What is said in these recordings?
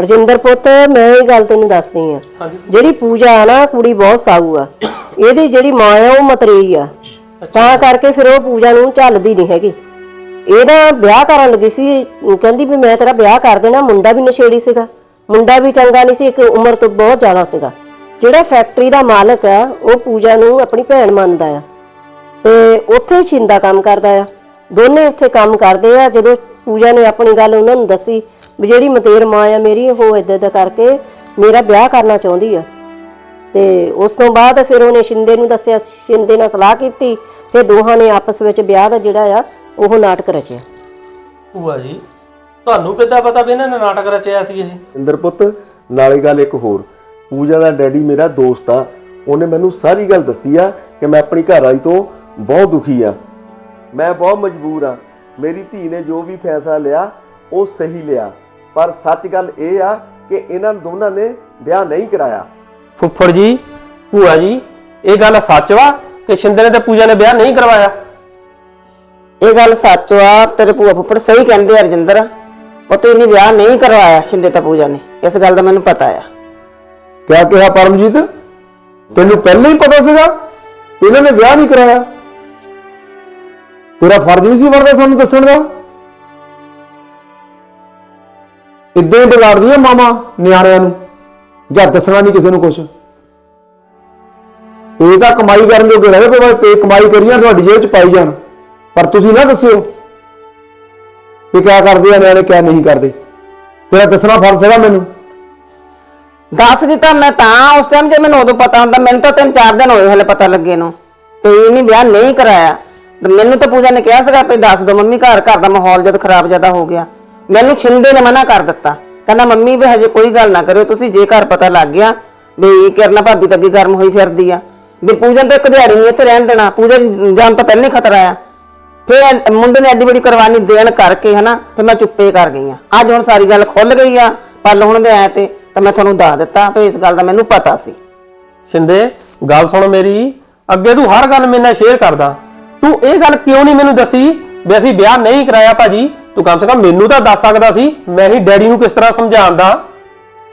ਰਜਿੰਦਰ ਪੁੱਤ ਮੈਂ ਇਹ ਗੱਲ ਤੈਨੂੰ ਦੱਸਦੀ ਆ ਹਾਂਜੀ। ਜਿਹੜੀ ਪੂਜਾ ਆ ਨਾ ਕੁੜੀ ਬਹੁਤ ਸਾਊ ਆ। ਇਹਦੀ ਜਿਹੜੀ ਮਾਂ ਆ ਉਹ ਮਤਰੇਈ ਆ। ਤਾਂ ਕਰਕੇ ਫਿਰ ਉਹ ਪੂਜਾ ਨੂੰ ਝੱਲਦੀ ਨਹੀਂ ਹੈਗੀ। ਇਹਦਾ ਵਿਆਹ ਕਰਨ ਲੱਗੀ ਸੀ ਕਹਿੰਦੀ ਵੀ ਮੈਂ ਤੇਰਾ ਵਿਆਹ ਕਰ ਦੇਣਾ ਮੁੰਡਾ ਵੀ ਨਸ਼ੇੜੀ ਸੀਗਾ। ਮੁੰਡਾ ਵੀ ਚੰਗਾ ਨਹੀਂ ਸੀ ਇੱਕ ਉਮਰ ਤੋਂ ਬਹੁਤ ਜ਼ਿਆਦਾ ਸੀਗਾ। ਜਿਹੜਾ ਫੈਕਟਰੀ ਦਾ ਮਾਲਕ ਆ ਉਹ ਪੂਜਾ ਨੂੰ ਆਪਣੀ ਭੈਣ ਮੰਨਦਾ ਆ। ਤੇ ਉੱਥੇ ਛਿੰਦਾ ਕੰਮ ਕਰਦਾ ਆ। ਦੋਨੇ ਉੱਥੇ ਕੰਮ ਕਰਦੇ ਆ। ਜਦੋਂ ਪੂਜਾ ਨੇ ਆਪਣੀ ਗੱਲ ਉਹਨਾਂ ਨੂੰ ਦੱਸੀ ਵੀ ਜਿਹੜੀ ਮਤੇਰ ਮਾਂ ਆ ਮੇਰੀ ਉਹ ਏਦਾਂ ਦਾ ਕਰਕੇ ਮੇਰਾ ਵਿਆਹ ਕਰਨਾ ਚਾਹੁੰਦੀ ਆ। ਤੇ ਉਸ ਤੋਂ ਬਾਅਦ ਫਿਰ ਉਹਨੇ ਸ਼ਿੰਦੇ ਨੂੰ ਦੱਸਿਆ ਸ਼ਿੰਦੇ ਨਾਲ ਸਲਾਹ ਕੀਤੀ ਫਿਰ ਦੋਹਾਂ ਨੇ ਆਪਸ ਵਿੱਚ ਵਿਆਹ ਦਾ ਜਿਹੜਾ ਆ ਉਹ ਨਾਟਕ ਰਚਿਆ। ਭੂਆ ਜੀ ਤੁਹਾਨੂੰ ਕਿੱਦਾਂ ਪਤਾ ਵੀ ਇਹਨਾਂ ਨੇ ਨਾਟਕ ਰਚਿਆ ਸੀ ਇਹ? ਇੰਦਰ ਪੁੱਤ ਨਾਲੇ ਗੱਲ ਇੱਕ ਹੋਰ। ਪੂਜਾ ਦਾ ਡੈਡੀ ਮੇਰਾ ਦੋਸਤ ਆ। ਉਹਨੇ ਮੈਨੂੰ ਸਾਰੀ ਗੱਲ ਦੱਸੀ ਆ ਕਿ ਮੈਂ ਆਪਣੀ ਘਰ ਵਾਲੀ ਤੋਂ ਬਹੁਤ ਦੁਖੀ ਆ। ਮੈਂ ਬਹੁਤ ਮਜਬੂਰ ਆ। ਮੇਰੀ ਧੀ ਨੇ ਜੋ ਵੀ ਫੈਸਲਾ ਲਿਆ ਉਹ ਸਹੀ ਲਿਆ। ਪਰ ਸੱਚ ਗੱਲ ਇਹ ਆ ਕਿ ਇਹਨਾਂ ਦੋਨਾਂ ਨੇ ਵਿਆਹ ਨਹੀਂ ਕਰਾਇਆ। ਫੁੱਫੜ ਜੀ ਭੂਆ ਜੀ ਇਹ ਗੱਲ ਸੱਚ ਵਾ ਕਿ ਸ਼ਿੰਦੇ ਨੇ ਤੇ ਪੂਜਾ ਨੇ ਵਿਆਹ ਨਹੀਂ ਕਰਵਾਇਆ? ਇਹ ਗੱਲ ਸੱਚ ਆ ਤੇਰੇ ਭੂਆ ਫੁੱਫੜ ਸਹੀ ਕਹਿੰਦੇ ਆ ਰਜਿੰਦਰ। ਉਹ ਤੇ ਇਹਨੇ ਵਿਆਹ ਨਹੀਂ ਕਰਵਾਇਆ ਸ਼ਿੰਦੇ ਤਾਂ ਪੂਜਾ ਨੇ ਇਸ ਗੱਲ ਦਾ ਮੈਨੂੰ ਪਤਾ ਆ। ਕਿਆ ਕਿਹਾ ਪਰਮਜੀਤ? ਤੈਨੂੰ ਪਹਿਲਾਂ ਹੀ ਪਤਾ ਸੀਗਾ ਕਿ ਇਹਨਾਂ ਨੇ ਵਿਆਹ ਨਹੀਂ ਕਰਾਇਆ? ਤੇਰਾ ਫਰਜ਼ ਨਹੀਂ ਸੀ ਬਣਦਾ ਸਾਨੂੰ ਦੱਸਣ ਦਾ? ਇਦਾਂ ਹੀ ਬਗਾੜਦੀਆਂ ਮਾਮਾ ਨਿਆਣਿਆਂ ਨੂੰ, ਜਾਂ ਦੱਸਣਾ ਨਹੀਂ ਕਿਸੇ ਨੂੰ ਕੁਝ ਇਹ ਤਾਂ ਕਮਾਈ ਕਰਨ ਜੋਗੇ ਰਹੇ, ਪਰ ਤੇ ਕਮਾਈ ਕਰੀਆਂ ਤੁਹਾਡੀ ਜੇਬ ਚ ਪਾਈ ਜਾਣ। ਪਰ ਤੁਸੀਂ ਨਾ ਦੱਸਿਓ ਕਿ ਕਿਆ ਕਰਦੇ ਆ, ਨਿਆਣੇ ਕਿਆ ਨਹੀਂ ਕਰਦੇ। ਤੇਰਾ ਦੱਸਣਾ ਫਰਜ਼ ਹੈਗਾ ਮੈਨੂੰ। ਦੱਸ ਦਿੱਤਾ ਮੈਂ ਤਾਂ, ਉਸ ਟਾਈਮ ਜੇ ਮੈਨੂੰ ਉਦੋਂ ਪਤਾ ਹੁੰਦਾ, ਮੈਨੂੰ ਤਾਂ ਤਿੰਨ ਚਾਰ ਦਿਨ ਹੋਏ ਹਲੇ ਪਤਾ ਲੱਗੇ ਨੂੰ। ਤੇ ਇਹਨੇ ਵਿਆਹ ਨਹੀਂ ਕਰਾਇਆ। ਤੇ ਮੈਨੂੰ ਤਾਂ ਪੂਜਾ ਨੇ ਕਿਹਾ ਸੀਗਾ ਵੀ ਦੱਸ ਦੋ ਮੰਮੀ, ਘਰ ਘਰ ਦਾ ਮਾਹੌਲ ਜਦ ਖਰਾਬ ਜ਼ਿਆਦਾ ਹੋ ਗਿਆ। ਮੈਨੂੰ ਛਿੰਦੇ ਨੇ ਮਨਾ ਕਰ ਦਿੱਤਾ। ਕਹਿੰਦਾ, ਮੰਮੀ, ਵੀ ਹਜੇ ਕੋਈ ਗੱਲ ਨਾ ਕਰਿਓ, ਤੁਸੀਂ ਜੇ ਘਰ ਪਤਾ ਲੱਗ ਗਿਆ ਵੀ ਕਿਰਨਾ ਭਾਬੀ ਤਾਂ ਅੱਗੇ ਗਰਮ ਹੋਈ ਫਿਰਦੀ ਆ। ਵੀ ਪੂਜਾ ਤਾਂ ਇੱਕ ਦਿਹਾੜੀ ਨਹੀਂ ਇੱਥੇ ਰਹਿਣ ਦੇਣਾ ਪੂਜਾ ਦੀ ਜਾਨ ਪਹਿਲਾਂ ਹੀ ਖਤਰਾ ਆ। ਫਿਰ ਮੁੰਡੇ ਨੇ ਐਡੀ ਬੜੀ ਕੁਰਬਾਨੀ ਦੇਣ ਕਰਕੇ ਹਨਾ, ਫਿਰ ਮੈਂ ਚੁੱਪੇ ਕਰ ਗਈ ਆ। ਅੱਜ ਹੁਣ ਸਾਰੀ ਗੱਲ ਖੁੱਲ ਗਈ ਆ ਪਲ ਹੁਣ ਦੇ ਆਏ ਤੇ, ਤਾਂ ਮੈਂ ਤੁਹਾਨੂੰ ਦੱਸ ਦਿੱਤਾ ਤੇ ਇਸ ਗੱਲ ਦਾ ਮੈਨੂੰ ਪਤਾ ਸੀ। ਸ਼ਿੰਦੇ ਗੱਲ ਸੁਣ ਮੇਰੀ, ਅੱਗੇ ਤੂੰ ਹਰ ਗੱਲ ਮੇਰੇ ਨਾਲ ਸ਼ੇਅਰ ਕਰਦਾ। ਤੂੰ ਇਹ ਗੱਲ ਕਿਉਂ ਨਹੀਂ ਮੈਨੂੰ ਦੱਸੀ ਵੀ ਅਸੀਂ ਵਿਆਹ ਨਹੀਂ ਕਰਾਇਆ ਭਾਜੀ? ਤੂੰ ਕਮ ਸੇ ਕਮ ਮੈਨੂੰ ਤਾਂ ਦੱਸ ਸਕਦਾ ਸੀ ਮੈਂ ਹੀ ਡੈਡੀ ਨੂੰ ਕਿਸ ਤਰ੍ਹਾਂ ਸਮਝਾਉਂਦਾ।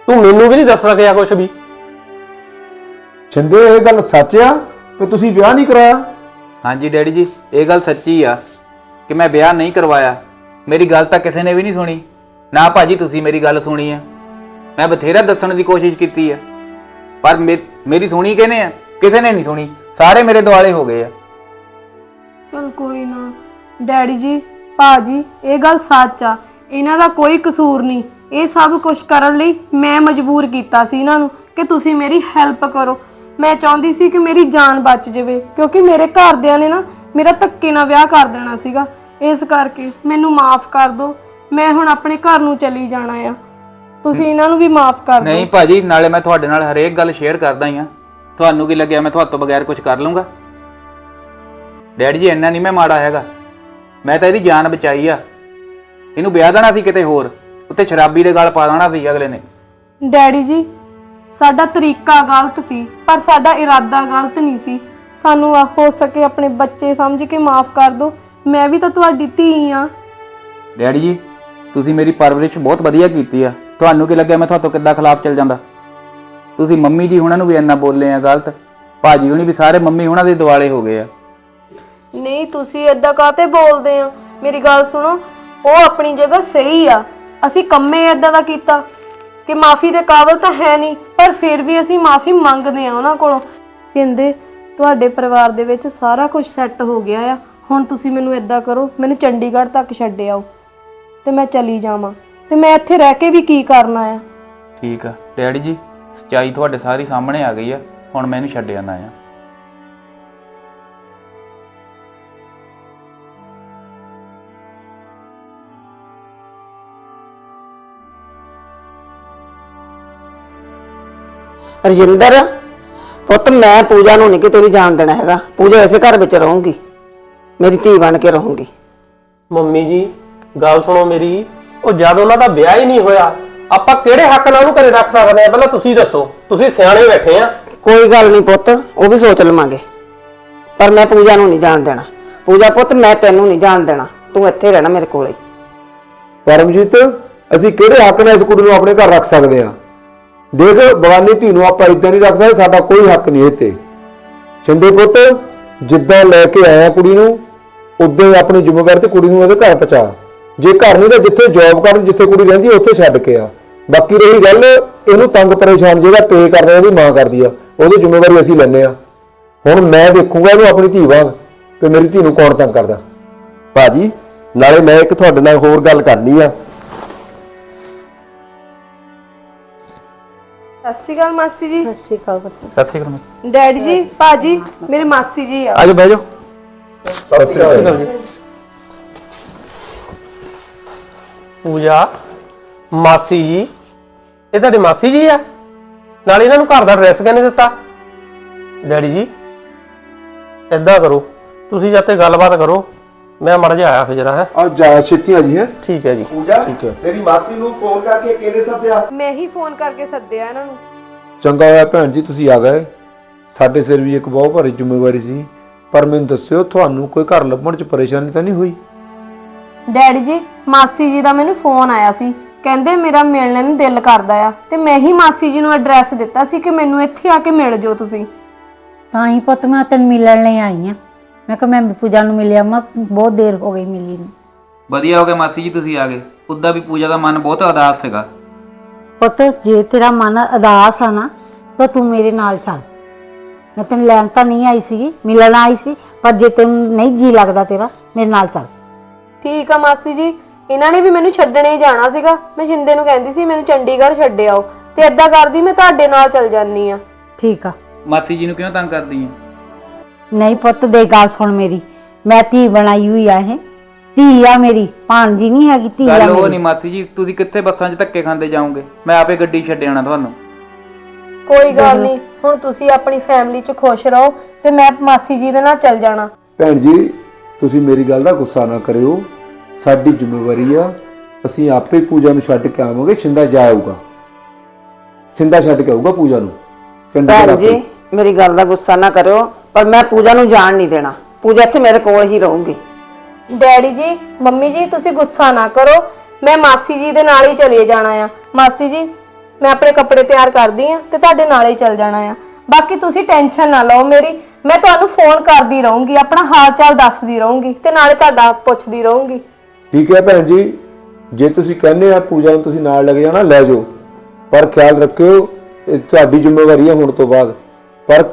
ਤੂੰ ਮੈਨੂੰ ਵੀ ਨਹੀਂ ਦੱਸ ਸਕਿਆ ਕੁਝ ਵੀ। ਛਿੰਦੇ ਇਹ ਗੱਲ ਸੱਚ ਆ ਕਿ ਤੁਸੀਂ ਵਿਆਹ ਨਹੀਂ ਕਰਾਇਆ? ਹਾਂਜੀ ਡੈਡੀ ਜੀ ਇਹ ਗੱਲ ਸੱਚੀ ਆ ਕਿ ਮੈਂ ਵਿਆਹ ਨਹੀਂ ਕਰਵਾਇਆ। ਮੇਰੀ ਗੱਲ ਤਾਂ ਕਿਸੇ ਨੇ ਵੀ ਨਹੀਂ ਸੁਣੀ। ਨਾ ਭਾਜੀ ਤੁਸੀਂ ਮੇਰੀ ਗੱਲ ਸੁਣੀ ਆ। ਮੈਂ ਬਥੇਰਾ ਦੱਸਣ ਦੀ ਕੋਸ਼ਿਸ਼ ਕੀਤੀ ਆ। ਪਰ ਮੇ- ਮੇਰੀ ਸੁਣੀ ਕਿਹਨੇ ਆ? ਕਿਸੇ ਨੇ ਨਹੀਂ ਸੁਣੀ। ਸਾਰੇ ਮੇਰੇ ਦੁਆਲੇ ਹੋ ਗਏ ਆ। ਚਲ ਕੋਈ ਨਾ। ਡੈਡੀ ਜੀ ਭਾਜੀ, ਇਹ ਗੱਲ ਸੱਚ ਆ। ਇਹਨਾਂ ਦਾ ਕੋਈ ਕਸੂਰ ਨਹੀਂ। ਇਹ ਸਭ ਕੁਝ ਕਰਨ ਲਈ ਮੈਂ ਮਜਬੂਰ ਕੀਤਾ ਸੀ ਇਹਨਾਂ ਨੂੰ ਕਿ ਤੁਸੀਂ ਮੇਰੀ ਹੈਲਪ ਕਰੋ। ਮੈਂ ਚਾਹੁੰਦੀ ਸੀ ਕਿ ਮੇਰੀ ਜਾਨ ਬਚ ਜਾਵੇ, ਕਿਉਂਕਿ ਮੇਰੇ ਘਰਦਿਆਂ ਨੇ ਨਾ ਮੇਰਾ ਧੱਕੇ ਨਾਲ ਵਿਆਹ ਕਰ ਦੇਣਾ ਸੀਗਾ। ਇਸ ਕਰਕੇ ਮੈਨੂੰ ਮਾਫ ਕਰ ਦਿਓ। ਮੈਂ ਹੁਣ ਆਪਣੇ ਘਰ ਨੂੰ ਚਲੀ ਜਾਣਾ ਆ। ਤੁਸੀਂ ਇਹਨਾਂ ਨੂੰ ਵੀ ਮਾਫ ਕਰ ਦਿਓ। ਨਹੀਂ ਭਾਜੀ, ਨਾਲੇ ਮੈਂ ਤੁਹਾਡੇ ਨਾਲ ਹਰੇਕ ਗੱਲ ਸ਼ੇਅਰ ਕਰਦਾ ਹੀ ਆ। ਤੁਹਾਨੂੰ ਕੀ ਲੱਗਿਆ ਮੈਂ ਤੁਹਾਡੇ ਤੋਂ ਬਗੈਰ ਕੁਝ ਕਰ ਲੂੰਗਾ ਡੈਡੀ ਜੀ, ਇੰਨਾ ਨਹੀਂ ਮੈਂ ਮਾੜਾ ਹੈਗਾ। ਮੈਂ ਤਾਂ ਇਹਦੀ ਜਾਨ ਬਚਾਈ ਆ। ਇਹਨੂੰ ਵਿਆਹ ਦੇਣਾ ਸੀ ਕਿਤੇ ਹੋਰ ਉੱਤੇ ਸ਼ਰਾਬੀ ਦੇ ਗਲ ਪਾ ਦੇਣਾ ਸੀ ਅਗਲੇ ਨੇ। ਡੈਡੀ ਜੀ ਸਾਡਾ ਤਰੀਕਾ ਗਲਤ ਸੀ ਪਰ ਸਾਡਾ ਇਰਾਦਾ ਗਲਤ ਨਹੀਂ ਸੀ। ਸਾਨੂੰ ਆ- ਹੋ ਸਕੇ ਆਪਣੇ ਬੱਚੇ ਸਮਝ ਕੇ ਮਾਫ ਕਰ ਦਿਓ ਮੈਂ ਵੀ ਤਾਂ ਤੁਹਾਡੀ ਧੀ ਆ। ਡੈਡੀ ਜੀ ਤੁਸੀਂ ਮੇਰੀ ਪਰਵਰਿਸ਼ ਬਹੁਤ ਵਧੀਆ ਕੀਤੀ ਆ। ਤੁਹਾਨੂੰ ਕੀ ਲੱਗਿਆ ਮੈਂ ਤੁਹਾਡੇ ਤੋਂ ਕਿੱਦਾਂ ਖਿਲਾਫ ਚੱਲ ਜਾਂਦਾ? ਤੁਸੀਂ ਮੰਮੀ ਜੀ ਉਹਨਾਂ ਨੂੰ ਵੀ ਇੰਨਾ ਬੋਲੇ ਆ ਗਲਤ। ਭਾਜੀ ਹੁਣੀ ਵੀ ਸਾਰੇ ਮੰਮੀ ਉਹਨਾਂ ਦੇ ਦਿਵਾਲੇ ਹੋ ਗਏ ਆ। ਨਹੀਂ, ਤੁਸੀਂ ਏਦਾਂ ਕਾਤੇ ਬੋਲਦੇ ਆ? ਮੇਰੀ ਗੱਲ ਸੁਣੋ, ਉਹ ਆਪਣੀ ਜਗ੍ਹਾ ਸਹੀ ਆ। ਅਸੀਂ ਕੰਮੇ ਏਦਾਂ ਦਾ ਕੀਤਾ ਕਿ ਮਾਫੀ ਦੇ ਕਾਬਿਲ ਤਾਂ ਹੈ ਨਹੀਂ, ਪਰ ਫਿਰ ਵੀ ਅਸੀਂ ਮਾਫੀ ਮੰਗਦੇ ਆ ਉਹਨਾਂ ਕੋਲੋਂ। ਕਹਿੰਦੇ, ਤੁਹਾਡੇ ਪਰਿਵਾਰ ਦੇ ਵਿੱਚ ਸਾਰਾ ਕੁਝ ਸੈੱਟ ਹੋ ਗਿਆ ਆ। ਹੁਣ ਤੁਸੀਂ ਮੈਨੂੰ ਏਦਾਂ ਕਰੋ, ਮੈਨੂੰ ਚੰਡੀਗੜ੍ਹ ਤੱਕ ਛੱਡ ਆਓ। ਤੇ ਮੈਂ ਚਲੀ ਜਾਵਾਂ। ਤੇ ਮੈਂ ਇੱਥੇ ਰਹਿ ਕੇ ਵੀ ਕੀ ਕਰਨਾ ਆ? ਠੀਕ ਆ। ਡੈਡੀ ਜੀ, ਸੱਚਾਈ ਤੁਹਾਡੇ ਸਾਰੀ ਸਾਹਮਣੇ ਆ ਗਈ ਆ। ਹੁਣ ਮੈਂ ਇਹਨੂੰ ਛੱਡ ਜਾਣਾ ਆ। ਰਜਿੰਦਰ ਪੁੱਤ ਮੈਂ ਪੂਜਾ ਨੂੰ ਨਹੀਂ ਕਿਤੇ ਵੀ ਜਾਣ ਦੇਣਾ ਹੈਗਾ। ਪੂਜਾ ਇਸੇ ਘਰ ਵਿੱਚ ਰਹੂੰਗੀ। ਮੇਰੀ ਧੀ ਬਣ ਕੇ ਰਹੂੰਗੀ। ਮੰਮੀ ਜੀ ਗੱਲ ਸੁਣੋ ਮੇਰੀ। ਉਹ ਜਦ ਉਹਨਾਂ ਦਾ ਵਿਆਹ ਹੀ ਨਹੀਂ ਹੋਇਆ ਆਪਾਂ ਕਿਹੜੇ ਹੱਕ ਨਾਲ ਉਹਨੂੰ ਘਰੇ ਰੱਖ ਸਕਦੇ ਆ ਪਹਿਲਾਂ ਤੁਸੀਂ ਦੱਸੋ। ਤੁਸੀਂ ਸਿਆਣੇ ਬੈਠੇ ਆ। ਕੋਈ ਗੱਲ ਨਹੀਂ ਪੁੱਤ ਉਹ ਵੀ ਸੋਚ ਲਵਾਂਗੇ। ਪਰ ਮੈਂ ਪੂਜਾ ਨੂੰ ਨਹੀਂ ਜਾਣ ਦੇਣਾ। ਪੂਜਾ ਪੁੱਤ ਮੈਂ ਤੈਨੂੰ ਨਹੀਂ ਜਾਣ ਦੇਣਾ। ਤੂੰ ਇੱਥੇ ਰਹਿਣਾ ਮੇਰੇ ਕੋਲੇ। ਪਰਮਜੀਤ ਅਸੀਂ ਕਿਹੜੇ ਹੱਕ ਨਾਲ ਇਸ ਕੁੜੀ ਨੂੰ ਆਪਣੇ ਘਰ ਰੱਖ ਸਕਦੇ ਆ ਦੇਖ, ਬਗਾਨੀ ਧੀ ਨੂੰ ਆਪਾਂ ਇਦਾਂ ਨਹੀਂ ਰੱਖ ਸਕਦੇ, ਸਾਡਾ ਕੋਈ ਹੱਕ ਨਹੀਂ ਇੱਥੇ। ਤੇ ਛਿੰਦੇ ਪੁੱਤ, ਜਿੱਦਾਂ ਲੈ ਕੇ ਆਇਆ ਕੁੜੀ ਨੂੰ, ਉਦੋਂ ਹੀ ਆਪਣੀ ਜ਼ਿੰਮੇਵਾਰੀ ਤੇ ਕੁੜੀ ਨੂੰ ਉਹਦੇ ਘਰ ਪਹੁੰਚਾ। ਜੇ ਘਰ ਨਹੀਂ ਤਾਂ ਜਿੱਥੇ ਜੌਬ ਕਰਨ, ਜਿੱਥੇ ਕੁੜੀ ਰਹਿੰਦੀ ਉੱਥੇ ਛੱਡ ਕੇ ਆ। ਬਾਕੀ ਰਹੀ ਗੱਲ, ਇਹਨੂੰ ਤੰਗ ਪਰੇਸ਼ਾਨ ਜਿਹੜਾ ਪੇ ਕਰਦਾ, ਉਹਦੀ ਮਾਂ ਕਰਦੀ ਆ। ਉਹਦੀ ਜ਼ਿੰਮੇਵਾਰੀ ਅਸੀਂ ਲੈਂਦੇ ਆ। ਹੁਣ ਮੈਂ ਦੇਖੂੰਗਾ ਇਹਨੂੰ ਆਪਣੀ ਧੀ ਵਾਂਗ ਕਿ ਮੇਰੀ ਧੀ ਨੂੰ ਕੌਣ ਤੰਗ ਕਰਦਾ। ਭਾਜੀ, ਨਾਲੇ ਮੈਂ ਇੱਕ ਤੁਹਾਡੇ ਨਾਲ ਹੋਰ ਗੱਲ ਕਰਨੀ ਆ। ਸਤਿ ਸ਼੍ਰੀ ਅਕਾਲ ਮਾਸੀ ਜੀ। ਸਤਿ ਸ਼੍ਰੀ ਅਕਾਲ ਪੁੱਤ ਸੱਚੀ ਕਰਮ ਡੈਡੀ ਜੀ ਭਾਜੀ ਮੇਰੇ ਮਾਸੀ ਜੀ ਆ। ਆਜੋ ਬਹਿ ਜਾਓ। ਸਤਿ ਸ਼੍ਰੀ ਅਕਾਲ। ਜੀ। ਪੂਜਾ ਮਾਸੀ ਜੀ ਇਹ ਤੁਹਾਡੇ ਮਾਸੀ ਜੀ ਆ? ਨਾਲ ਇਹਨਾਂ ਨੂੰ ਘਰ ਦਾ ਐਡਰੈਸ ਕਿਹਨੇ ਦਿੱਤਾ? ਡੈਡੀ ਜੀ ਏਦਾਂ ਕਰੋ ਤੁਸੀਂ ਜਦ ਤੇ ਗੱਲਬਾਤ ਕਰੋ। ਮੈਂ ਮੜ ਜਾ ਆਇਆ ਫਿਰ ਜਰਾ ਹੈ। ਆ ਜਾ ਛੇਤੀ ਆ ਜੀ ਹੈ। ਠੀਕ ਹੈ ਜੀ ਪੂਜਾ ਠੀਕ ਹੈ। ਤੇਰੀ ਮਾਸੀ ਨੂੰ ਫੋਨ ਕਰਕੇ ਕਿਹਨੇ ਸੱਦਿਆ? ਮੈਂ ਹੀ ਫੋਨ ਕਰਕੇ ਸੱਦਿਆ ਇਹਨਾਂ ਨੂੰ। ਚੰਗਾ ਹੋਇਆ ਭੈਣ ਜੀ ਤੁਸੀਂ ਆ ਗਏ। ਸਾਡੇ ਸਿਰ ਵੀ ਇੱਕ ਬਹੁਤ ਭਾਰੀ ਜ਼ਿੰਮੇਵਾਰੀ ਸੀ। ਪਰ ਮੈਨੂੰ ਦੱਸਿਓ ਤੁਹਾਨੂੰ ਕੋਈ ਘਰ ਲੱਭਣ 'ਚ ਪਰੇਸ਼ਾਨੀ ਤਾਂ ਨਹੀਂ ਹੋਈ? ਡੈਡੀ ਜੀ ਮਾਸੀ ਜੀ ਦਾ ਮੈਨੂੰ ਫੋਨ ਆਇਆ ਸੀ। ਕਹਿੰਦੇ ਮੇਰਾ ਮਿਲਣ ਨੂੰ ਦਿਲ ਕਰਦਾ ਆ। ਤੇ ਮੈਂ ਹੀ ਮਾਸੀ ਜੀ ਨੂੰ ਐਡਰੈਸ ਦਿੱਤਾ ਸੀ ਕਿ ਮੈਨੂੰ ਇੱਥੇ ਆ ਕੇ ਮਿਲ ਜਾਓ ਤੁਸੀਂ। ਤਾਂ ਹੀ ਪੁੱਤ ਮੈਂ ਤੈਨੂੰ ਮਿਲਣ ਲਈ ਆਈ ਆ। ਮੈਂ ਕਿਹਾ ਮੈਂ ਪੂਜਾ ਨੂੰ ਮਿਲਿਆ ਮੈਂ ਬਹੁਤ ਦੇਰ ਹੋ ਗਈ ਮਿਲੀ ਨੂੰ। ਵਧੀਆ ਹੋ ਗਿਆ ਮਾਸੀ ਜੀ ਤੁਸੀਂ ਆ ਗਏ। ਉਦਾਂ ਵੀ ਪੂਜਾ ਦਾ ਮਨ ਬਹੁਤ ਉਦਾਸ ਸੀਗਾ। ਪੁੱਤ ਜੇ ਤੇਰਾ ਮਨ ਉਦਾਸ ਆ ਨਾ ਤਾਂ ਤੂੰ ਮੇਰੇ ਨਾਲ ਚੱਲ। ਮੈਂ ਤੈਨੂੰ ਲੈਣ ਤਾਂ ਨਹੀਂ ਆਈ ਸੀਗੀ ਮਿਲਣ ਆਈ ਸੀ ਪਰ ਜੇ ਤੈਨੂੰ ਨਹੀਂ ਜੀ ਲੱਗਦਾ ਤੇਰਾ ਮੇਰੇ ਨਾਲ ਚੱਲ। ਠੀਕ ਆ ਮਾਸੀ ਜੀ ਇਹਨਾਂ ਨੇ ਵੀ ਮੈਨੂੰ ਛੱਡਣੇ ਹੀ ਜਾਣਾ ਸੀਗਾ। ਮੈਂ ਸ਼ਿੰਦੇ ਨੂੰ ਕਹਿੰਦੀ ਸੀ ਮੈਨੂੰ ਚੰਡੀਗੜ੍ਹ ਛੱਡ ਆਓ। ਤੇ ਏਦਾਂ ਕਰਦੀ ਮੈਂ ਤੁਹਾਡੇ ਨਾਲ ਚੱਲ ਜਾਨੀ ਆ। ਠੀਕ ਆ। ਮਾਸੀ ਜੀ ਨੂੰ ਕਿਉਂ ਤੰਗ ਕਰਦੀ ਹੈ ਨਹੀਂ ਪੁੱਤ ਦੇ ਗੱਲ ਸੁਣ ਮੇਰੀ। ਮੈਂ ਧੀ ਬਣਾਈ ਹੋਈ ਆ ਇਹ। ਧੀ ਆ ਮੇਰੀ ਭਾਣਜੀ ਨਹੀਂ ਹੈਗੀ ਧੀ ਆ ਗੱਲ ਉਹ ਮੇਰੀ। ਨਹੀਂ ਮਾਸੀ ਜੀ ਤੁਸੀਂ ਕਿੱਥੇ ਬੱਸਾਂ 'ਚ ਧੱਕੇ ਖਾਂਦੇ ਜਾਓਗੇ? ਮੈਂ ਆਪੇ ਗੱਡੀ ਛੱਡ ਆਣਾ ਤੁਹਾਨੂੰ। ਕੋਈ ਗੱਲ ਨਹੀਂ ਹੁਣ ਤੁਸੀਂ ਆਪਣੀ ਫੈਮਿਲੀ 'ਚ ਖੁਸ਼ ਰਹੋ ਤੇ ਮੈਂ ਮਾਸੀ ਜੀ ਦੇ ਨਾਲ ਚੱਲ ਜਾਣਾ। ਭੈਣ ਜੀ ਤੁਸੀਂ ਮੇਰੀ ਗੱਲ ਦਾ ਗੁੱਸਾ ਨਾ ਕਰਿਓ। ਸਾਡੀ ਜ਼ਿੰਮੇਵਾਰੀ ਆ ਅਸੀਂ ਆਪੇ ਪੂਜਾ ਨੂੰ ਛੱਡ ਕੇ ਆਵਾਂਗੇ ਛਿੰਦਾ ਜਾਊਗਾ ਛਿੰਦਾ ਛੱਡ ਕੇ ਆਊਗਾ ਪੂਜਾ ਨੂੰ। ਭੈਣ ਆਪੇ। ਜੀ ਮੇਰੀ ਗੱਲ ਦਾ ਗੁੱਸਾ ਨਾ ਕਰਿਓ। ਪਰ ਮੈਂ ਪੂਜਾ ਨੂੰ ਜਾਣ ਨਹੀਂ ਦੇਣਾ। ਪੂਜਾ ਇੱਥੇ ਮੇਰੇ ਕੋਲ ਹੀ ਰਹੂਗੀ। ਡੈਡੀ ਜੀ ਮੰਮੀ ਜੀ ਤੁਸੀਂ ਗੁੱਸਾ ਨਾ ਕਰੋ। ਮੈਂ ਮਾਸੀ ਜੀ ਦੇ ਨਾਲ ਹੀ ਚਲੇ ਜਾਣਾ ਆ। ਮਾਸੀ ਜੀ ਮੈਂ ਆਪਣੇ ਕੱਪੜੇ ਤਿਆਰ ਕਰਦੀ ਆ ਤੇ ਤੁਹਾਡੇ ਨਾਲ ਹੀ ਚੱਲ ਜਾਣਾ ਆ। ਬਾਕੀ ਤੁਸੀਂ ਟੈਨਸ਼ਨ ਨਾ ਲਓ ਮੇਰੀ। ਮੈਂ ਤੁਹਾਨੂੰ ਫੋਨ ਕਰਦੀ ਰਹੂੰਗੀ ਆਪਣਾ ਹਾਲ ਚਾਲ ਦੱਸਦੀ ਰਹੂੰਗੀ ਤੇ ਨਾਲੇ ਤੁਹਾਡਾ ਪੁੱਛਦੀ ਰਹੂੰਗੀ। ਠੀਕ ਹੈ ਭੈਣ ਜੀ ਜੇ ਤੁਸੀਂ ਕਹਿੰਦੇ ਆ ਪੂਜਾ ਨੂੰ ਤੁਸੀਂ ਨਾਲ ਲੈ ਕੇ ਜਾਣਾ ਲੈ ਜਾਓ। ਪਰ ਖਿਆਲ ਰੱਖਿਓ ਇਹ ਤੁਹਾਡੀ ਜ਼ਿੰਮੇਵਾਰੀ ਹੈ ਹੁਣ ਤੋਂ ਬਾਅਦ। ਪਰ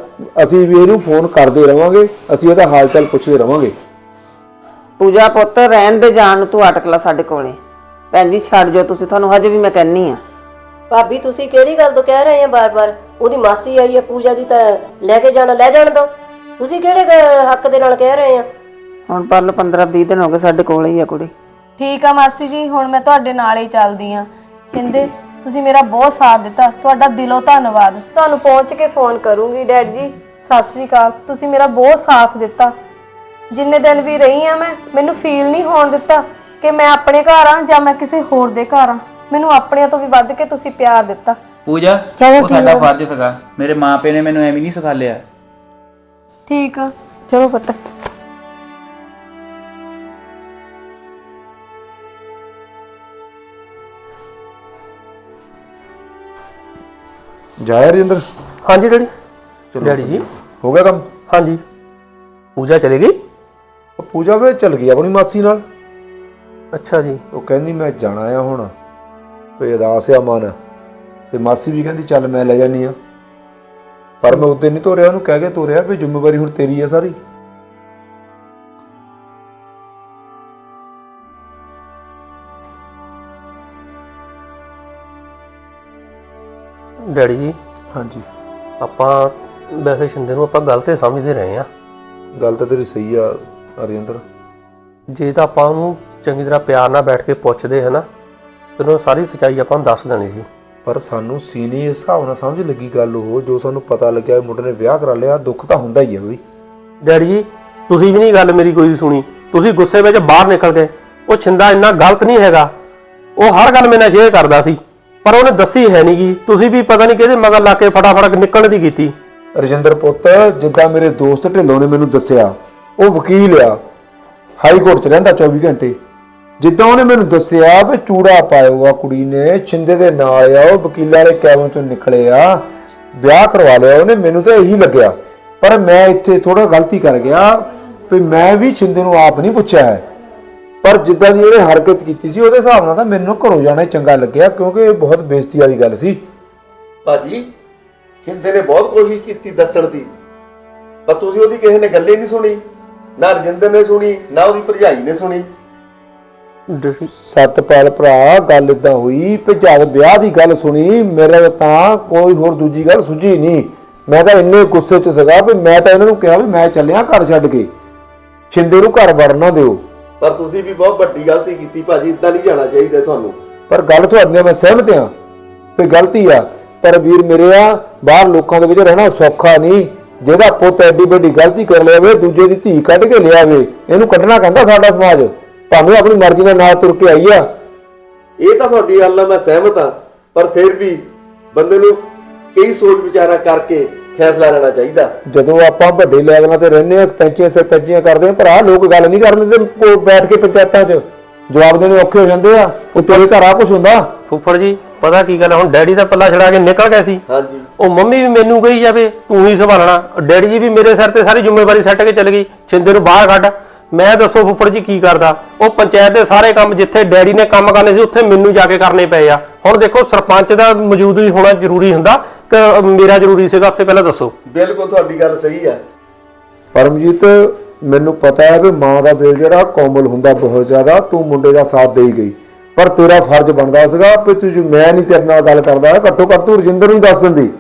ਅਸੀਂ ਵੀ ਇਹਨੂੰ ਫੋਨ ਕਰਦੇ ਰਵਾਂਗੇ ਅਸੀਂ ਇਹਦਾ ਹਾਲ ਚਾਲ ਪੁੱਛਦੇ ਰਵਾਂਗੇ। ਪੂਜਾ ਪੁੱਤ ਰਹਿਣ ਦੇ ਜਾਣ ਨੂੰ ਤੂੰ ਅਟਕ ਲੈ ਸਾਡੇ ਕੋਲੇ। ਭੈਣ ਜੀ ਛੱਡ ਜੋ ਤੁਸੀਂ ਤੁਹਾਨੂੰ ਹਜੇ ਵੀ ਮੈਂ ਕਹਿੰਨੀ ਆ। ਭਾਬੀ ਤੁਸੀਂ ਕਿਹੜੀ ਗੱਲ ਤੋਂ ਕਹਿ ਰਹੇ ਆ ਬਾਰ-ਬਾਰ? ਉਹਦੀ ਮਾਸੀ ਆਈ ਹੈ ਪੂਜਾ ਦੀ ਤਾਂ ਲੈ ਕੇ ਜਾਣਾ ਲੈ ਜਾਣ ਦੋ। ਤੁਸੀਂ ਕਿਹੜੇ ਗ- ਹੱਕ ਦੇ ਨਾਲ ਕਹਿ ਰਹੇ ਆ? ਹੁਣ ਪਰ 15 20 ਦਿਨ ਹੋ ਗਏ ਸਾਡੇ ਕੋਲ ਹੀ ਆ ਕੁੜੀ। ਠੀਕ ਆ ਮਾਸੀ ਜੀ ਹੁਣ ਮੈਂ ਤੁਹਾਡੇ ਨਾਲ ਹੀ ਚੱਲਦੀ ਆ। ਕਹਿੰਦੇ ਤੁਸੀਂ ਮੇਰਾ ਬਹੁਤ ਸਾਥ ਦਿੱਤਾ ਤੁਹਾਡਾ ਦਿਲੋਂ ਧੰਨਵਾਦ। ਤੁਹਾਨੂੰ ਪਹੁੰਚ ਕੇ ਫੋਨ ਕਰੂੰਗੀ ਡੈਡ ਜੀ। ਸਤਿ ਸ੍ਰੀ ਅਕਾਲ। ਤੁਸੀਂ ਮੇਰਾ ਬਹੁਤ ਸਾਥ ਦਿੱਤਾ। ਜਿੰਨੇ ਦਿਨ ਵੀ ਰਹੀ ਆ ਮੈਂ ਮੈਨੂੰ ਫੀਲ ਨਹੀਂ ਹੋਣ ਦਿੱਤਾ ਕਿ ਮੈਂ ਆਪਣੇ ਘਰ ਆ ਜਾਂ ਮੈਂ ਕਿਸੇ ਹੋਰ ਦੇ ਘਰ ਆ। ਮੈਨੂੰ ਆਪਣਿਆਂ ਤੋਂ ਵੀ ਵੱਧ ਕੇ ਤੁਸੀਂ ਪਿਆਰ ਦਿੱਤਾ। ਪੂਜਾ ਚਲੋ ਉਹ ਸਾਡਾ ਫਰਜ਼ ਸੀਗਾ। ਮੇਰੇ ਮਾਪੇ ਨੇ ਮੈਨੂੰ ਐਵੇਂ ਨਹੀਂ ਸਿਖਾਲਿਆ ਠੀਕ ਆ। ਚਲੋ ਪੁੱਤ। ਜਾਇਆ ਰਜਿੰਦਰ? ਹਾਂਜੀ ਡੈਡੀ। ਡੈਡੀ ਜੀ। ਹੋ ਗਿਆ ਕੰਮ? ਹਾਂਜੀ। ਪੂਜਾ ਚਲੇ ਗਈ? ਉਹ ਪੂਜਾ ਵੇ ਚਲ ਗਈ ਆਪਣੀ ਮਾਸੀ ਨਾਲ। ਅੱਛਾ ਜੀ। ਉਹ ਕਹਿੰਦੀ ਮੈਂ ਜਾਣਾ ਆ ਹੁਣ। ਕੋਈ ਅਦਾਸ ਆ ਮਨ। ਤੇ ਮਾਸੀ ਵੀ ਕਹਿੰਦੀ ਚੱਲ ਮੈਂ ਲੈ ਜਾਨੀ ਆ। ਪਰ ਮੈਂ ਉੱਤੇ ਨਹੀਂ ਤੋਰਿਆ ਉਹਨੂੰ ਕਹਿ ਕੇ ਤੋਰਿਆ ਵੀ ਜ਼ਿੰਮੇਵਾਰੀ ਹੁਣ ਤੇਰੀ ਆ ਸਾਰੀ। ਡੈਡੀ ਜੀ ਹਾਂਜੀ। ਆਪਾਂ ਵੈਸੇ ਸ਼ਿੰਦੇ ਨੂੰ ਆਪਾਂ ਗਲਤ ਹੀ ਸਮਝਦੇ ਰਹੇ ਆ ਗੱਲ ਤਾਂ ਤੇਰੀ ਸਹੀ ਆ ਰਜਿੰਦਰ ਜੇ ਤਾਂ ਆਪਾਂ ਉਹਨੂੰ ਚੰਗੀ ਤਰ੍ਹਾਂ ਪਿਆਰ ਨਾਲ ਬੈਠ ਕੇ ਪੁੱਛਦੇ ਹਨਾ ਫਿਰ ਉਹਨੂੰ ਸਾਰੀ ਸੱਚਾਈ ਆਪਾਂ ਨੂੰ ਦੱਸ ਦੇਣੀ ਸੀ। ਪਰ ਸਾਨੂੰ ਸੀਨੀ ਹਿਸਾਬ ਨਾਲ ਸਮਝ ਲੱਗੀ ਗੱਲ ਉਹ ਜੋ ਸਾਨੂੰ ਪਤਾ ਲੱਗਿਆ ਵੀ ਮੁੰਡੇ ਨੇ ਵਿਆਹ ਕਰਾ ਲਿਆ ਦੁੱਖ ਤਾਂ ਹੁੰਦਾ ਹੀ ਆ ਬਈ। ਡੈਡੀ ਜੀ ਤੁਸੀਂ ਵੀ ਨਹੀਂ ਗੱਲ ਮੇਰੀ ਕੋਈ ਸੁਣੀ। ਤੁਸੀਂ ਗੁੱਸੇ ਵਿੱਚ ਬਾਹਰ ਨਿਕਲ ਗਏ। ਉਹ ਛਿੰਦਾ ਇੰਨਾ ਗਲਤ ਨਹੀਂ ਹੈਗਾ। ਉਹ ਹਰ ਗੱਲ ਮੇਰੇ ਨਾਲ ਸ਼ੇਅਰ ਕਰਦਾ ਸੀ। ਪਰ ਉਹਨੇ ਦੱਸੀ ਹੈ ਨਹੀਂ ਗੀ ਤੁਸੀਂ ਵੀ ਪਤਾ ਨਹੀਂ ਕਿਹਦੇ ਮਗਰ ਲਾ ਕੇ ਫਟਾਫਟ ਨਿਕਲਣ ਦੀ ਕੀਤੀ। ਰਜਿੰਦਰ ਪੁੱਤ, ਜਿੱਦਾਂ ਮੇਰੇ ਦੋਸਤ ਢਿੱਲੋਂ ਨੇ ਮੈਨੂੰ ਦੱਸਿਆ, ਉਹ ਵਕੀਲ ਆ। ਹਾਈ ਕੋਰਟ 'ਚ ਰਹਿੰਦਾ 24 ਘੰਟੇ। ਜਿੱਦਾਂ ਉਹਨੇ ਮੈਨੂੰ ਦੱਸਿਆ ਵੀ ਚੂੜਾ ਪਾਇਆ ਹੋਆ ਕੁੜੀ ਨੇ, ਛਿੰਦੇ ਦੇ ਨਾਲ ਆ, ਉਹ ਵਕੀਲਾਂ ਦੇ ਕੈਬਨ ਚੋਂ ਨਿਕਲੇ ਆ। ਵਿਆਹ ਕਰਵਾ ਲਿਆ ਉਹਨੇ, ਮੈਨੂੰ ਤਾਂ ਇਹੀ ਲੱਗਿਆ। ਪਰ ਮੈਂ ਇੱਥੇ ਥੋੜਾ ਗਲਤੀ ਕਰ ਗਿਆ ਵੀ ਮੈਂ ਵੀ ਛਿੰਦੇ ਨੂੰ ਆਪ ਨਹੀਂ ਪੁੱਛਿਆ ਹੈ। ਪਰ ਜਿੱਦਾਂ ਦੀ ਇਹਨੇ ਹਰਕਤ ਕੀਤੀ ਸੀ ਉਹਦੇ ਹਿਸਾਬ ਨਾਲ ਤਾਂ ਮੈਨੂੰ ਘਰੋਂ ਜਾਣਾ ਹੀ ਚੰਗਾ ਲੱਗਿਆ ਕਿਉਂਕਿ ਇਹ ਬਹੁਤ ਬੇਇੱਜ਼ਤੀ ਵਾਲੀ ਗੱਲ ਸੀ। ਭਾਜੀ ਛਿੰਦੇ ਨੇ ਬਹੁਤ ਕੋਸ਼ਿਸ਼ ਕੀਤੀ ਦੱਸਣ ਦੀ ਪਰ ਤੁਸੀਂ ਉਹਦੀ ਕਿਸੇ ਨੇ ਗੱਲੇ ਨਹੀਂ ਸੁਣੀ ਨਾ ਰਜਿੰਦਰ ਨੇ ਸੁਣੀ ਨਾ ਉਹਦੀ ਭਰਜਾਈ ਨੇ ਸੁਣੀ। ਸਤਪਾਲ ਭਰਾ ਗੱਲ ਇਦਾਂ ਹੋਈ ਵੀ ਜਦ ਵਿਆਹ ਦੀ ਗੱਲ ਸੁਣੀ ਮੇਰੇ ਤਾਂ ਕੋਈ ਹੋਰ ਦੂਜੀ ਗੱਲ ਸੁਝੀ ਨਹੀਂ। ਮੈਂ ਤਾਂ ਇੰਨੇ ਗੁੱਸੇ 'ਚ ਸੀਗਾ ਵੀ ਮੈਂ ਤਾਂ ਇਹਨਾਂ ਨੂੰ ਕਿਹਾ ਵੀ ਮੈਂ ਚੱਲਿਆ ਘਰ ਛੱਡ ਕੇ। ਛਿੰਦੇ ਨੂੰ ਘਰ ਵੜਨ ਨਾ ਦਿਓ। ਪਰ ਤੁਸੀਂ ਵੀ ਬਹੁਤ ਵੱਡੀ ਗਲਤੀ ਕੀਤੀ ਭਾਜੀ ਇਦਾਂ ਨਹੀਂ ਜਾਣਾ ਚਾਹੀਦਾ ਤੁਹਾਨੂੰ। ਪਰ ਗੱਲ ਤੁਹਾਡੇ ਨਾਲ ਮੈਂ ਸਹਿਮਤ ਹਾਂ ਵੀ ਗਲਤੀ ਆ ਪਰ ਵੀਰ ਮੇਰੇ ਆ ਬਾਹਰ ਲੋਕਾਂ ਦੇ ਵਿੱਚ ਰਹਿਣਾ ਸੌਖਾ ਨਹੀਂ। ਜਿਹਦਾ ਪੁੱਤ ਐਡੀ ਵੱਡੀ ਗਲਤੀ ਕਰ ਲਿਆਵੇ ਦੂਜੇ ਦੀ ਧੀ ਕੱਢ ਕੇ ਲਿਆਵੇ ਇਹਨੂੰ ਕੱਢਣਾ ਕਹਿੰਦਾ ਸਾਡਾ ਸਮਾਜ। ਭਾਵੇਂ ਆਪਣੀ ਮਰਜ਼ੀ ਨਾਲ ਨਾਲ ਤੁਰ ਕੇ ਆਈ ਆ। ਇਹ ਤਾਂ ਤੁਹਾਡੀ ਗੱਲ ਨਾਲ ਮੈਂ ਸਹਿਮਤ ਹਾਂ ਪਰ ਫਿਰ ਵੀ ਬੰਦੇ ਨੂੰ ਕਈ ਸੋਚ ਵਿਚਾਰਾ ਕਰਕੇ ਫੈਸਲਾ ਲੈਣਾ ਚਾਹੀਦਾ। ਜਦੋਂ ਆਪਾਂ ਵੱਡੇ ਲੈਵਲਾਂ ਤੇ ਰਹਿੰਦੇ ਆ ਸਰਪੰਚੀਆਂ ਸਰਪੰਚੀਆਂ ਕਰਦੇ ਆ ਭਰਾ ਲੋਕ ਗੱਲ ਨਹੀਂ ਦਿੰਦੇ ਕੋਲ ਬੈਠ ਕੇ ਪੰਚਾਇਤਾਂ 'ਚ। ਜਵਾਬ ਦੇਣੇ ਔਖੇ ਹੋ ਜਾਂਦੇ ਆ। ਉਹ ਤੇਰੇ ਘਰ ਆ ਕੁਝ ਹੁੰਦਾ? ਫੁੱਫੜ ਜੀ ਪਤਾ ਕੀ ਗੱਲ ਆ, ਹੁਣ ਡੈਡੀ ਦਾ ਪੱਲਾ ਛੜਾ ਕੇ ਨਿਕਲ ਗਿਆ ਸੀ। ਹਾਂਜੀ। ਉਹ ਮੰਮੀ ਵੀ ਮੈਨੂੰ ਕਹੀ ਜਾਵੇ ਤੂੰ ਹੀ ਸੰਭਾਲਣਾ। ਡੈਡੀ ਜੀ ਵੀ ਮੇਰੇ ਸਿਰ ਤੇ ਸਾਰੀ ਜ਼ਿੰਮੇਵਾਰੀ ਸੱਟ ਕੇ ਚਲ ਗਈ। ਛਿੰਦੇ ਨੂੰ ਬਾਹਰ ਕੱਢ। ਮੈਂ ਦੱਸੋ ਫੁੱਫੜ ਜੀ ਕੀ ਕਰਦਾ? ਉਹ ਪੰਚਾਇਤ ਦੇ ਸਾਰੇ ਕੰਮ ਜਿੱਥੇ ਡੈਡੀ ਨੇ ਕੰਮ ਕਰਨੇ ਸੀ, ਉੱਥੇ ਮੈਨੂੰ ਜਾ ਕੇ ਕਰਨੇ ਪਏ ਆ। ਹੁਣ ਦੇਖੋ, ਸਰਪੰਚ ਦਾ ਮੌਜੂਦ ਹੀ ਹੋਣਾ ਜ਼ਰੂਰੀ ਹੁੰਦਾ, ਕਿ, ਮੇਰਾ ਜ਼ਰੂਰੀ ਸੀਗਾ, ਉੱਥੇ ਪਹਿਲਾਂ ਦੱਸੋ। ਬਿਲਕੁਲ ਤੁਹਾਡੀ ਗੱਲ ਸਹੀ ਆ। ਪਰਮਜੀਤ, ਮੈਨੂੰ ਪਤਾ ਹੈ ਵੀ ਮਾਂ ਦਾ ਦਿਲ ਜਿਹੜਾ ਕੋਮਲ ਹੁੰਦਾ ਬਹੁਤ ਜ਼ਿਆਦਾ, ਤੂੰ ਮੁੰਡੇ ਦਾ ਸਾਥ ਦੇਈ ਗਈ। ਪਰ ਤੇਰਾ ਫਰਜ਼ ਬਣਦਾ ਸੀਗਾ ਵੀ ਤੂੰ ਜੋ ਮੈਂ ਨਹੀਂ ਤੇਰੇ ਨਾਲ ਗੱਲ ਕਰਦਾ, ਘੱਟੋ ਘੱਟ ਤੂੰ ਰਜਿੰਦਰ ਨੂੰ ਦੱਸ ਦਿੰਦੀ।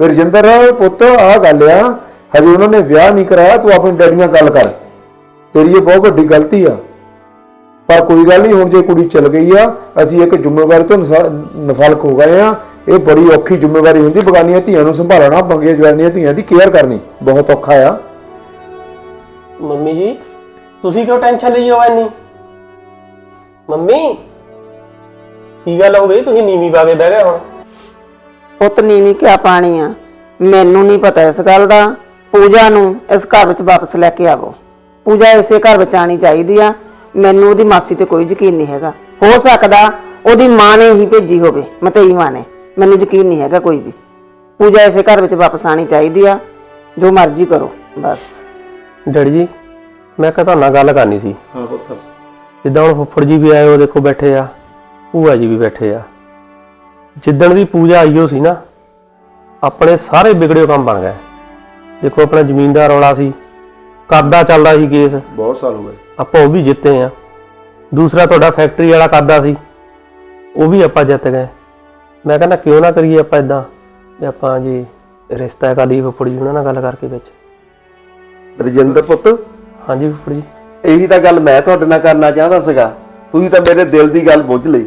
ਵੀ ਰਜਿੰਦਰ, ਪੁੱਤ, ਆਹ ਗੱਲ ਆ, ਹਜੇ ਉਹਨਾਂ ਨੇ ਵਿਆਹ ਨਹੀਂ ਕਰਾਇਆ, ਤੂੰ ਆਪਣੇ ਡੈਡੀ ਨਾਲ ਗੱਲ ਕਰ। ਤੇਰੀ ਇਹ ਬਹੁਤ ਵੱਡੀ ਗਲਤੀ ਆ। ਪਰ ਕੋਈ ਗੱਲ ਨਹੀਂ ਹੁਣ ਜੇ ਕੁੜੀ ਚਲ ਗਈ ਆ ਅਸੀਂ ਇੱਕ ਜ਼ਿੰਮੇਵਾਰੀ ਤੋਂ ਨਫਲਕ ਹੋ ਗਏ ਆ। ਇਹ ਬੜੀ ਔਖੀ ਜ਼ਿੰਮੇਵਾਰੀ ਹੁੰਦੀ ਬਗਾਨੀਆਂ ਧੀਆਂ ਨੂੰ ਸੰਭਾਲਣਾ ਬੰਗੇ ਜਵਾਨੀਆਂ ਧੀਆਂ ਦੀ ਕੇਅਰ ਕਰਨੀ ਬਹੁਤ ਔਖਾ ਆ। ਮੰਮੀ ਜੀ ਤੁਸੀਂ ਕਿਉਂ ਟੈਨਸ਼ਨ ਲਈ ਹੋ ਇੰਨੀ? ਮੰਮੀ ਕੀ ਗੱਲ ਹੋ ਗਈ? ਤੁਸੀਂ ਨੀਵੀਂ ਪਾ ਕੇ ਬਹਿ ਗਏ ਹੁਣ ਪੁੱਤ ਨੀਵੀਂ ਕਿਆ ਪਾਣੀ ਆ? ਮੈਨੂੰ ਨਹੀਂ ਪਤਾ ਇਸ ਗੱਲ ਦਾ। ਪੂਜਾ ਨੂੰ ਇਸ ਘਰ ਵਿੱਚ ਵਾਪਸ ਲੈ ਕੇ ਆਵੋ। ਪੂਜਾ ਇਸੇ ਘਰ ਵਿੱਚ ਆਣੀ ਚਾਹੀਦੀ ਆ। ਮੈਨੂੰ ਉਹਦੀ ਮਾਸੀ ਤੇ ਕੋਈ ਯਕੀਨ ਨਹੀਂ ਹੈਗਾ। ਹੋ ਸਕਦਾ ਉਹਦੀ ਮਾਂ ਨੇ ਹੀ ਭੇਜੀ ਹੋਵੇ ਮਤਈ ਮਾਂ ਨੇ। ਮੈਨੂੰ ਯਕੀਨ ਨਹੀਂ ਹੈਗਾ ਕੋਈ ਵੀ। ਪੂਜਾ ਇਸੇ ਘਰ ਵਿੱਚ ਵਾਪਸ ਆਣੀ ਚਾਹੀਦੀ ਆ। ਜੋ ਮਰਜ਼ੀ ਕਰੋ ਬਸ। ਡੈਡੀ ਜੀ ਮੈਂ ਕਿਹਾ ਤੁਹਾਡੇ ਨਾਲ ਗੱਲ ਕਰਨੀ ਸੀ। ਹਾਂ ਪੁੱਤ ਜਿੱਦਾਂ ਹੁਣ ਫੁੱਫੜ ਜੀ ਵੀ ਆਏ ਉਹ ਦੇਖੋ ਬੈਠੇ ਆ ਭੂਆ ਜੀ ਵੀ ਬੈਠੇ ਆ। ਜਿੱਦਣ ਦੀ ਪੂਜਾ ਆਈਓ ਸੀ ਨਾ ਆਪਣੇ ਸਾਰੇ ਵਿਗੜਿਓ ਕੰਮ ਬਣ ਗਏ। ਦੇਖੋ ਆਪਣਾ ਜ਼ਮੀਨ ਦਾ ਰੌਲਾ ਸੀ। ਕਰਦਾ ਚੱਲਦਾ ਸੀ ਕੇਸ। ਬਹੁਤ ਸਾਲ ਹੋ ਗਏ। ਆਪਾਂ ਉਹ ਵੀ ਜਿੱਤੇ ਆ। ਦੂਸਰਾ ਤੁਹਾਡਾ ਫੈਕਟਰੀ ਵਾਲਾ ਕਰਦਾ ਸੀ। ਉਹ ਵੀ ਆਪਾਂ ਜਿੱਤ ਗਏ। ਮੈਂ ਕਹਿੰਦਾ ਕਿਉਂ ਨਾ ਕਰੀਏ ਆਪਾਂ ਇਦਾਂ ਤੇ ਆਪਾਂ ਜੀ ਰਿਸ਼ਤਾ ਲਈ ਫੁੱਫੜ ਉਹਨਾਂ ਨਾਲ ਗੱਲ ਕਰਕੇ ਵਿੱਚ। ਰਜਿੰਦਰ ਪੁੱਤ ਹਾਂਜੀ ਫੁੱਫੜ ਜੀ। ਇਹੀ ਤਾਂ ਗੱਲ ਮੈਂ ਤੁਹਾਡੇ ਨਾਲ ਕਰਨਾ ਚਾਹੁੰਦਾ ਸੀਗਾ। ਤੁਸੀਂ ਤਾਂ ਮੇਰੇ ਦਿਲ ਦੀ ਗੱਲ ਬੁੱਝ ਲਈ।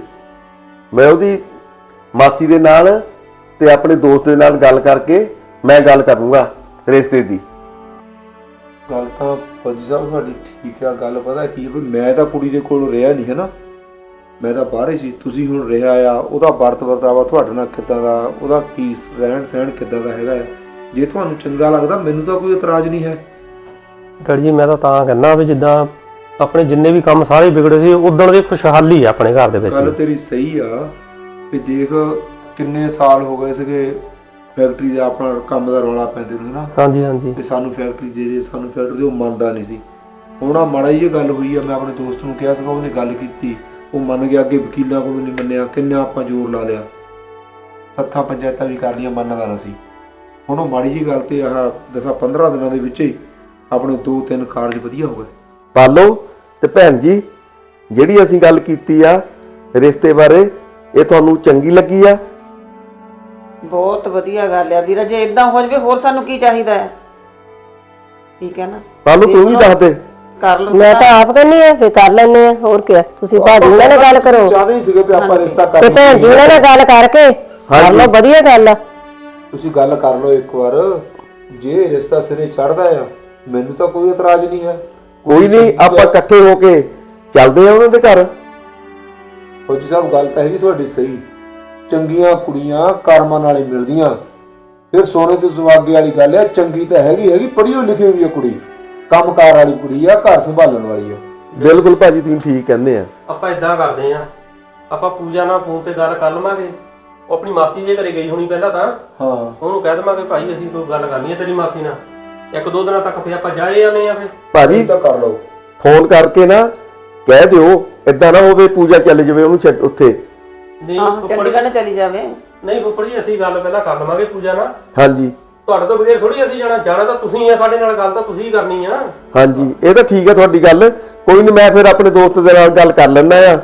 ਮੈਂ ਉਹਦੀ ਮਾਸੀ ਦੇ ਨਾਲ ਤੇ ਆਪਣੇ ਦੋਸਤ ਦੇ ਨਾਲ ਗੱਲ ਕਰਕੇ ਮੈਂ ਗੱਲ ਕਰੂੰਗਾ ਰਿਸ਼ਤੇ ਦੀ। ਗੱਲ ਤਾਂ ਫੌਜੀ ਸਾਹਿਬ ਤੁਹਾਡੀ ਠੀਕ ਆ ਗੱਲ ਪਤਾ ਕੀ ਆ ਵੀ ਮੈਂ ਤਾਂ ਕੁੜੀ ਦੇ ਕੋਲ ਰਿਹਾ ਨਹੀਂ ਹੈ ਨਾ ਮੈਂ ਤਾਂ ਬਾਹਰ ਹੀ ਸੀ ਤੁਸੀਂ ਹੁਣ ਰਿਹਾ ਆ ਉਹਦਾ ਵਰਤ ਵਰਤਾਵਾ ਤੁਹਾਡੇ ਨਾਲ ਕਿੱਦਾਂ ਦਾ ਉਹਦਾ ਕੀ ਰਹਿਣ ਸਹਿਣ ਕਿੱਦਾਂ ਦਾ ਹੈਗਾ ਹੈ। ਜੇ ਤੁਹਾਨੂੰ ਚੰਗਾ ਲੱਗਦਾ ਮੈਨੂੰ ਤਾਂ ਕੋਈ ਇਤਰਾਜ਼ ਨਹੀਂ ਹੈ। ਡੈਡੀ ਜੀ ਮੈਂ ਤਾਂ ਤਾਂ ਕਹਿੰਦਾ ਵੀ ਜਿੱਦਾਂ ਆਪਣੇ ਜਿੰਨੇ ਵੀ ਕੰਮ ਸਾਰੇ ਵਿਗੜੇ ਸੀ ਉਦੋਂ ਦੀ ਖੁਸ਼ਹਾਲੀ ਆ ਆਪਣੇ ਘਰ ਦੇ ਵਿੱਚ। ਗੱਲ ਤੇਰੀ ਸਹੀ ਆ ਵੀ ਦੇਖ ਕਿੰਨੇ ਸਾਲ ਹੋ ਗਏ ਸੀਗੇ ਫੈਕਟਰੀ ਦਾ ਆਪਣਾ ਕੰਮ ਦਾ ਰੌਲਾ ਪੈਂਦੇ ਨੂੰ ਨਾ। ਹਾਂਜੀ ਹਾਂਜੀ। ਵੀ ਸਾਨੂੰ ਫੈਕਟਰੀ ਦੇ ਦੇ ਸਾਨੂੰ ਫੈਕਟਰੀ ਦੇ ਉਹ ਮੰਨਦਾ ਨਹੀਂ ਸੀ। ਹੁਣ ਆ ਮਾੜਾ ਜਿਹੀ ਗੱਲ ਹੋਈ ਆ ਮੈਂ ਆਪਣੇ ਦੋਸਤ ਨੂੰ ਕਿਹਾ ਸੀਗਾ ਉਹਨੇ ਗੱਲ ਕੀਤੀ। ਉਹ ਮੰਨ ਗਿਆ ਅੱਗੇ ਵਕੀਲਾਂ ਕੋਲੋਂ ਨਹੀਂ ਮੰਨਿਆ ਕਿੰਨਾ ਆਪਾਂ ਜ਼ੋਰ ਲਾ ਲਿਆ। ਸੱਥਾਂ ਪੰਚਾਇਤਾਂ ਵੀ ਕਰ ਲਈਆਂ ਮੰਨਦਾ ਨਾ ਸੀ ਹੁਣ ਉਹ ਮਾੜੀ ਜਿਹੀ ਗੱਲ ਤੇ ਆਹ ਦਸਾਂ 15 ਦਿਨਾਂ ਦੇ ਵਿੱਚ ਹੀ ਆਪਣੇ ਦੋ ਤਿੰਨ ਕਾਰਜ ਵਧੀਆ ਹੋ ਗਏ। ਪਾਲੋ ਤੇ ਭੈਣ ਜੀ ਜਿਹੜੀ ਅਸੀਂ ਗੱਲ ਕੀਤੀ ਆ ਰਿਸ਼ਤੇ ਬਾਰੇ ਇਹ ਤੁਹਾਨੂੰ ਚੰਗੀ ਲੱਗੀ ਆ। ਬਹੁਤ ਵਧੀਆ ਗੱਲ ਆ ਵੀਰਾ ਜੇ ਇਦਾਂ ਹੋ ਜਵੇ ਹੋਰ ਸਾਨੂੰ ਕੀ ਚਾਹੀਦਾ ਹੈ? ਠੀਕ ਹੈ ਨਾ? ਪਾਲੋ ਤੂੰ ਵੀ ਦੱਸ ਦੇ। ਕਰ ਲਓ। ਮੈਂ ਤਾਂ ਆਪ ਕਹਿੰਨੀ ਆ ਫੇ ਕਰ ਲੈਣੇ ਆ ਹੋਰ ਕੀ ਆ? ਤੁਸੀਂ ਭਾਜੀ ਉਹਨਾਂ ਨਾਲ ਗੱਲ ਕਰੋ। ਚਾਹਦੇ ਹੀ ਸੀਗੇ ਵੀ ਆਪਾਂ ਰਿਸ਼ਤਾ ਤੇ ਕਰ ਭੈਣ ਜੀ ਉਹਨਾਂ ਨਾਲ ਗੱਲ ਕਰਕੇ ਕਰ ਲਓ ਵਧੀਆ ਗੱਲ ਆ। ਤੁਸੀਂ ਗੱਲ ਕਰ ਲਓ ਇੱਕ ਵਾਰ। ਜੇ ਰਿਸ਼ਤਾ ਸਿਰੇ ਚੜਦਾ ਆ ਮੈਨੂੰ ਤਾਂ ਕੋਈ ਇਤਰਾਜ਼ ਨਹੀਂ ਹੈ। ਕੋਈ ਨਹੀਂ ਆਪਾਂ ਇਕੱਠੇ ਹੋ ਕੇ ਚੱਲਦੇ ਆ ਉਹਨਾਂ ਦੇ ਘਰ। ਫੌਜੀ ਸਾਹਿਬ ਗੱਲ ਤਾਂ ਹੈਗੀ ਤੁਹਾਡੀ ਸਹੀ। ਚੰਗੀਆਂ ਕੁੜੀਆਂ ਕਰਮਾਂ ਨਾਲ ਹੀ ਮਿਲਦੀਆਂ। ਫਿਰ ਸੋਨੇ ਤੇ ਸੁਹਾਗੇ ਵਾਲੀ ਗੱਲ ਆ ਚੰਗੀ ਤਾਂ ਹੈਗੀ ਹੈਗੀ ਪੜ੍ਹੀ ਹੋਈ ਲਿਖੀ ਹੋਈ ਆ ਕੁੜੀ। ਕੰਮਕਾਰ ਵਾਲੀ ਕੁੜੀ ਆ ਘਰ ਸੰਭਾਲਣ ਵਾਲੀ ਆ। ਬਿਲਕੁਲ ਭਾਜੀ ਤੁਸੀਂ ਠੀਕ ਕਹਿੰਦੇ ਆ। ਆਪਾਂ ਇਦਾਂ ਕਰਦੇ ਆ ਆਪਾਂ ਪੂਜਾ ਨਾਲ ਫੋਨ ਤੇ ਗੱਲ ਕਰ ਲਵਾਂਗੇ। ਉਹ ਆਪਣੀ ਮਾਸੀ ਦੇ ਘਰੇ ਗਈ ਹੋਣੀ ਪਹਿਲਾਂ ਤਾਂ। ਹਾਂ। ਉਹਨੂੰ ਕਹਿ ਦਵਾਂਗੇ ਭਾਈ ਅਸੀਂ ਕੋਈ ਗੱਲ ਕਰਨੀ ਹੈ ਤੇਰੀ ਮਾਸੀ ਨਾਲ। ਇੱਕ ਦੋ ਦਿਨਾਂ ਤੱਕ ਫੇਰ ਆਪਾਂ ਜਾਏ ਆਨੇ ਆ ਫੇਰ। ਭਾਜੀ ਤਾਂ ਕਰ ਲਓ। ਫੋਨ ਕਰਕੇ ਨਾ ਕਹਿ ਦਿਓ ਇਦਾਂ ਨਾ ਹੋਵੇ ਪੂਜਾ ਚੱਲ ਜਾਵੇ ਉਹਨੂੰ ਛੱਡ ਉੱਥੇ। ਨਹੀਂ ਹਾਂ ਫੁੱਫੜ ਚੰਡੀਗੜ੍ਹ ਚਲੀ ਜਾਵੇ। ਨਹੀਂ ਫੁੱਫੜ ਜੀ ਅਸੀਂ ਗੱਲ ਪਹਿਲਾਂ ਕਰ ਲਵਾਂਗੇ ਪੂਜਾ ਨਾਲ। ਹਾਂਜੀ। ਤੁਹਾਡੇ ਤੋਂ ਬਗੈਰ ਥੋੜੀ ਅਸੀਂ ਜਾਣਾ। ਜਾਣਾ ਤਾਂ ਤੁਸੀਂ ਆ ਸਾਡੇ ਨਾਲ ਗੱਲ ਤਾਂ ਤੁਸੀਂ ਹੀ ਕਰਨੀ ਆ। ਹਾਂਜੀ ਇਹ ਤਾਂ ਠੀਕ ਹੈ ਤੁਹਾਡੀ ਗੱਲ। ਕੋਈ ਨਹੀਂ ਮੈਂ ਫਿਰ ਆਪਣੇ ਦੋਸਤ ਦੇ ਨਾਲ ਗੱਲ ਕਰ ਲੈਣਾ ਆ।